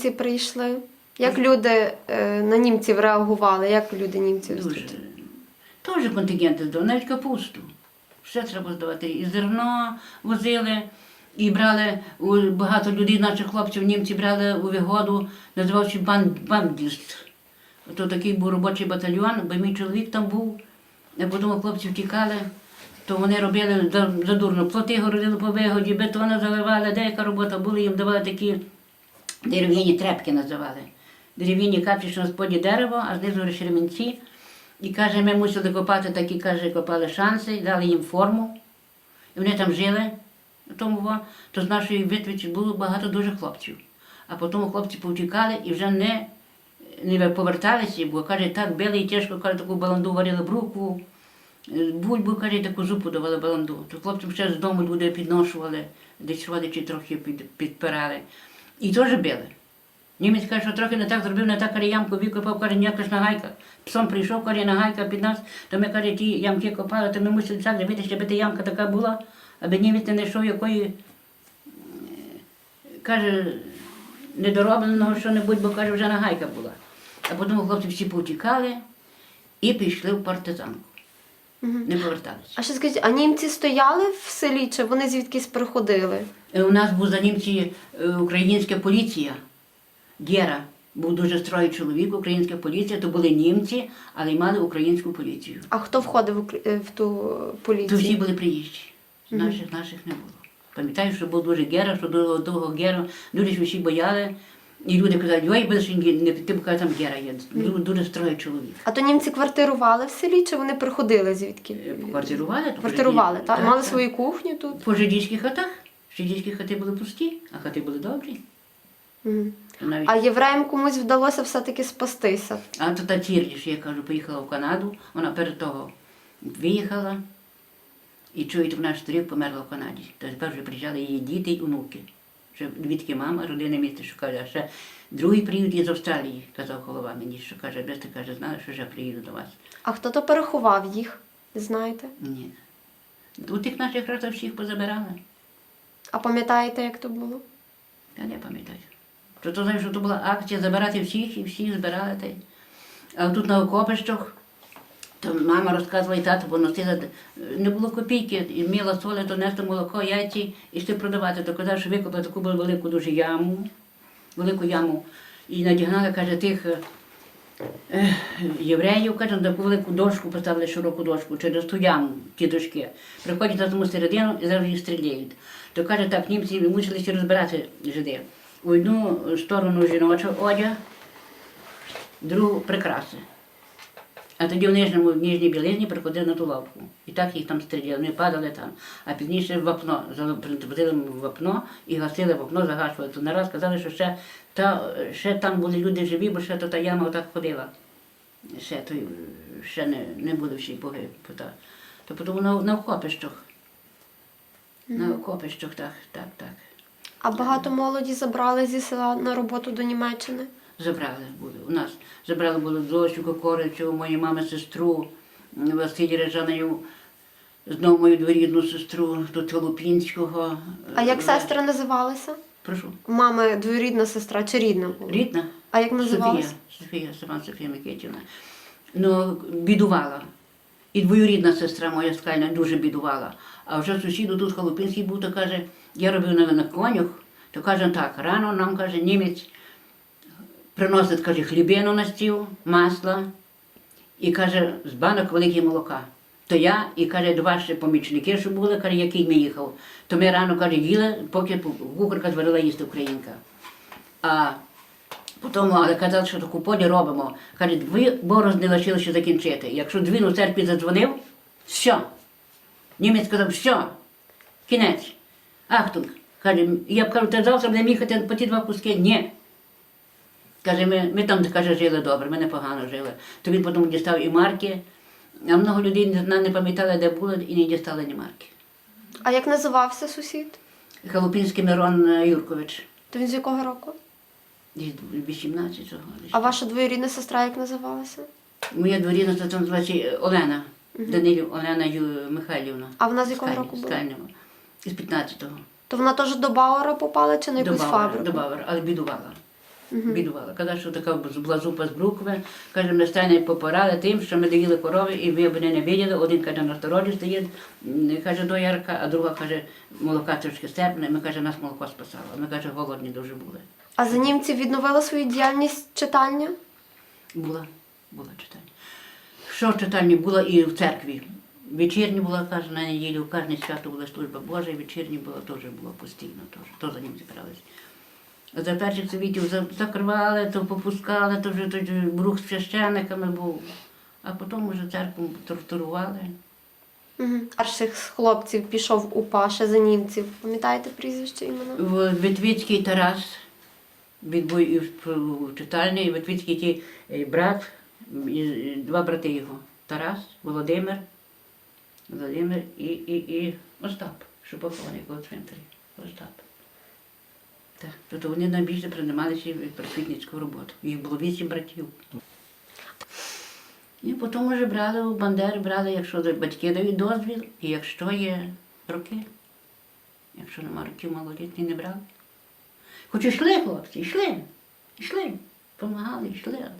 Ці прийшли. Як люди е, на німців реагували? Як люди німців Дуже. зустріли? Теж контингенти здав, навіть капусту. Все треба здавати. І зерно возили, і брали у- багато людей, наших хлопців, німці брали у вигоду, називався бандіст. То такий був робочий батальйон, бо мій чоловік там був, а потім хлопці втікали, то вони робили задурно. Плоти городили по вигоді, бетони заливали, деяка робота була, їм давали такі дерев'яні трепки називали. Дерев'яні капці, що на споді дерево, а знизу ремінці. І каже, ми мусили копати такі, каже, копали шанси, дали їм форму. І вони там жили. Тому то з нашої витвичі було багато дуже хлопців. А потім хлопці повтікали і вже не, не поверталися, бо каже, так били і тяжко, каже, таку баланду варили брукву, е, бульбу, каже, таку зупу давали баланду. То хлопцям ще з дому люди підношували, десь родичі трохи під, підпирали. І теж били. Німець каже, що трохи не так зробив, не так каже, ямку викопав, каже, ніяка ж нагайка. Псом прийшов, каже, нагайка під нас, то ми каже, ті ямки копали, то ми мусили так зробити, щоб та ямка така була, аби німець не знайшов якої, е, каже, недоробленого що-небудь, бо каже, вже нагайка була. А потім хлопці всі повтікали і пішли в партизанку. Не поверталися. А ще скажіть, а німці стояли в селі, чи вони звідкись приходили? Е, У нас був за німці е, українська поліція, Гера. Був дуже строгий чоловік, українська поліція, то були німці, але й мали українську поліцію. А хто входив в Укр- е, в ту То всі поліцію? були приїжджі. Наших наших не було. Пам'ятаю, що був дуже гера, що дуже того гера, дуже ж всі бояли. І люди казали, ой, без не піти, бо там гера є. Дуже, дуже строгий чоловік. А то німці квартирували в селі, чи вони приходили звідки? Е, Квартирували, то Квартирували, так? Мали свою кухню тут. По жидівських хатах. Жидівські хати були пусті, а хати були добрі. Мгм. Навіть А євреям комусь вдалося все-таки спастися. А то та Тірді, я кажу, поїхала в Канаду, вона перед того виїхала і чуєте, вона ж померла в Канаді. То тепер вже приїжджали її діти й онуки. Ще двідки мама, родина місце, що каже, а ще другий приїзд із Австралії, казав голова мені, що каже, де ти каже, знала, що вже приїду до вас. А хто то переховав їх? Знаєте? Ні. У тих наших разів всіх позабирали. А пам'ятаєте, як то було? Я не пам'ятаю. То, то знаєш, що то була акція забирати всіх і всіх збирали. Та. А тут на окопищах, то мама розказувала і тато, бо носила, не було копійки, і міла соли, то нести молоко, яйці і йшли продавати. То казав, що викопали таку велику дуже яму, велику яму. І надігнали, каже, тих е, євреїв, каже, на таку велику дошку поставили широку дошку через ту яму, ті дошки. Приходять на тому середину і зараз їх стріляють. То каже, так, німці мусилися розбирати жиди. У одну сторону жіноча одяг, другу прикраси. А тоді в нижньому, в нижній білизні приходили на ту лавку. І так їх там стріляли, вони падали там. А пізніше в вапно, заводили в вапно і гасили вапно, загашували. То нараз сказали, що ще, та, ще там були люди живі, бо ще то та яма отак ходила. Ще, то, ще не, не були всі боги. та. То потім на, на окопищах. На окопищах, так, так, так. А багато молоді забрали зі села на роботу до Німеччини. Забрали були. У нас забрали були Зосю Кокоричу, мою маму сестру, Василь Режаною, знову мою дворідну сестру до Толупінського. А як сестри називалися? Прошу. У мами двоюрідна сестра чи рідна була? Рідна? А як називалася? Софія, Софія, сама Софія Микитівна. Ну, бідувала. І двоюрідна сестра моя скальна дуже бідувала. А вже сусіду тут Халупинський був, то каже, я робив на, на конях, то каже так, рано нам каже, німець приносить, каже, хлібину на стіл, масла і каже, з банок велике молока. То я і каже, два ще помічники, що були, каже, який ми їхав. То ми рано каже, їли, поки кухарка зварила їсти українка. А Потім, але казали, що таку поді робимо. Каже, ви борозни лишилося закінчити. Якщо двін у церкві задзвонив, все. Німець сказав, все, кінець. Ахтунг. Каже, я б кажу, ти завтра будемо їхати по ті два куски. Ні. Каже, ми, ми там каже, жили добре, ми непогано жили. То він потім дістав і марки, а много людей не, пам'ятали, де були, і не дістали ні марки. А як називався сусід? Халупінський Мирон е, Юркович, То він з якого року? десь 18-го. А ваша двоюрідна сестра як називалася? Моя дворівна це там називається Олена. Данилів Олена Ю- Михайлівна. А вона з якого року була? Із 15-го. То вона теж до Бауера попала чи на До якусь Бауера, фабрику? до Бауера, але бідувала. Бідували. Казав, що така була зупа з брукви. Каже, ми стане попорали тим, що ми доїли корови, і ви б не виділи. Один каже, на стороді стоїть, каже, до ярка, а друга каже, молока трошки степне. Ми каже, нас молоко спасало. Ми каже, голодні дуже були. А за німці відновила свою діяльність читання? Була, була читання. Що в читальні була і в церкві. Вечірні була каже, на неділю, кожне свято була служба Божа, і вечірні була теж було постійно, теж, то за ним зібралися. А за перших совітів закривали, то попускали, то вже тоді брух з священниками був. А потім вже церкву тортурували. Угу. Перших з хлопців пішов у Паша за німців. Пам'ятаєте прізвище імена? В Витвицький Тарас, він був і в в читальні, і Витвицький ті е, брат, два брати його. Тарас, Володимир, Володимир і, і, і Остап, що похований коло цвинтарі. Остап. Так, тобто вони найбільше приймалися в просвітницьку роботу. Їх було вісім братів. І потім вже брали у Бандери, брали, якщо батьки дають дозвіл, і якщо є роки. Якщо нема років малолітні, не брали. Хоч йшли хлопці, йшли, йшли, помагали, йшли.